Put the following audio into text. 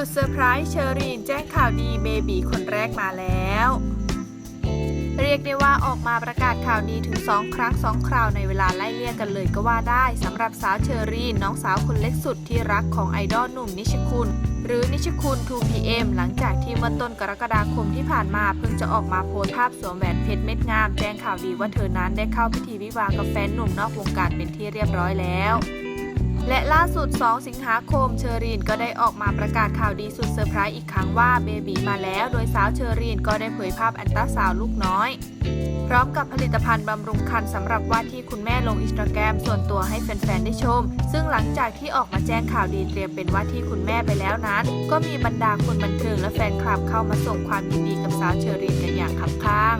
สุดเซอร์ไพรส์เชอรีนแจ้งข่าวดีเบบีคนแรกมาแล้ว เรียกได้ว่าออกมาประกาศข่าวดีถึง 2 ครั้ง 2 คราวในเวลาไล่เลี่ยกันเลยก็ว่าได้สำหรับสาวเชอรีนน้องสาวคนเล็กสุดที่รักของไอดอลหนุ่มนิชคุณหรือนิชคุณ 2PM หลังจากที่เมื่อต้นกรกฎาคมที่ผ่านมาเพิ่งจะออกมาโพสภาพสวมแหวนเพชรเม็ดงาม แจ้งข่าวดีว่าเธอนั้นได้เข้าพิธีวิวากับแฟนหนุ่มนอกวงการเป็นที่เรียบร้อยแล้ว และล่าสุด 2 สิงหาคม เชอรีนก็ได้ออกมาประกาศข่าวดีสุดเซอร์ไพรส์อีกครั้งว่าเบบีมาแล้ว โดยสาวเชอรีนก็ได้เผยภาพแอนตราซาวลูกน้อย พร้อมกับผลิตภัณฑ์บำรุงครรภ์สำหรับว่าที่คุณแม่ลงอินสตาแกรมส่วนตัวให้แฟนๆ ได้ชม ซึ่งหลังจากที่ออกมาแจ้งข่าวดีเตรียมเป็นว่าที่คุณแม่ไปแล้วนั้น ก็มีบรรดาคนบันเทิงและแฟนคลับเข้ามาส่งความยินดีกับสาวเชอรีนกันอย่างคับข้าง